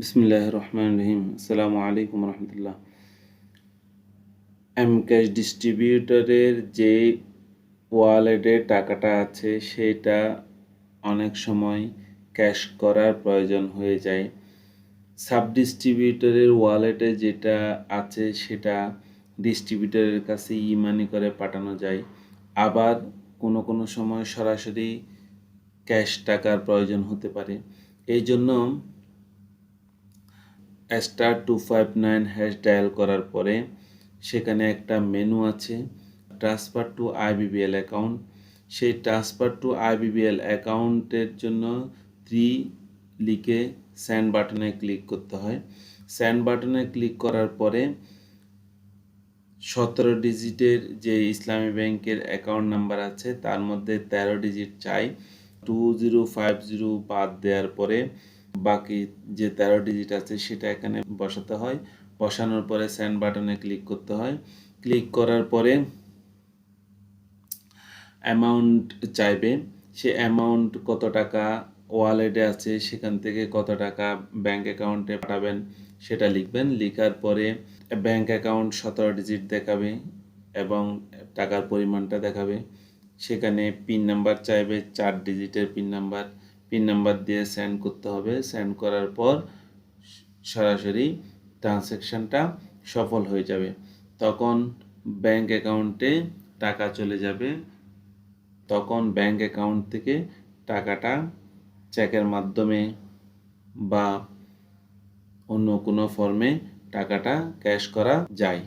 বিসমিল্লাহ রহমান রহিম আসসালামু আলাইকুম রহমতুল্লাহ এম ক্যাশ ডিস্ট্রিবিউটরের যে ওয়ালেটে টাকাটা আছে, সেটা অনেক সময় ক্যাশ করার প্রয়োজন হয়ে যায়। সাব ডিস্ট্রিবিউটরের ওয়ালেটে যেটা আছে, সেটা ডিস্ট্রিবিউটরের কাছে ই মানি করে পাঠানো যায়। আবার কোনো কোনো সময় সরাসরি ক্যাশ টাকার প্রয়োজন হতে পারে। এই জন্য star two five nine hash dial করার পরে সেখানে একটা মেনু আছে ট্রান্সফার টু আইবিবিএল অ্যাকাউন্ট সেই ট্রান্সফার টু আইবিবিএল অ্যাকাউন্টের জন্য থ্রি লিখে স্যান্ড বাটনে ক্লিক করতে হয়। স্যান্ড বাটনে ক্লিক করার পরে সতেরো ডিজিটের যে ইসলামী ব্যাংকের অ্যাকাউন্ট নাম্বার আছে, তার মধ্যে তেরো ডিজিট চাই। টু জিরো ফাইভ জিরো বাদ দেওয়ার পরে বাকি যে তেরো ডিজিট আছে সেটা এখানে বসাতে হয়। বসানোর পরে স্যান্ড বাটনে ক্লিক করতে হয়। ক্লিক করার পরে অ্যামাউন্ট চাইবে। সে অ্যামাউন্ট কত টাকা ওয়ালেটে আছে, সেখান থেকে কত টাকা ব্যাংক অ্যাকাউন্টে পাঠাবেন সেটা লিখবেন। লিখার পরে ব্যাংক অ্যাকাউন্ট সতেরো ডিজিট দেখাবে এবং টাকার পরিমাণটা দেখাবে। সেখানে পিন নাম্বার চাইবে, চার ডিজিটের পিন নাম্বার পিন নাম্বার দিয়ে সেন্ড করতে হবে। সেন্ড করার পর সরাসরি ট্রানজ্যাকশানটা সফল হয়ে যাবে। তখন ব্যাংক অ্যাকাউন্টে টাকা চলে যাবে। তখন ব্যাংক অ্যাকাউন্ট থেকে টাকাটা চেকের মাধ্যমে বা অন্য কোনো ফর্মে টাকাটা ক্যাশ করা যায়।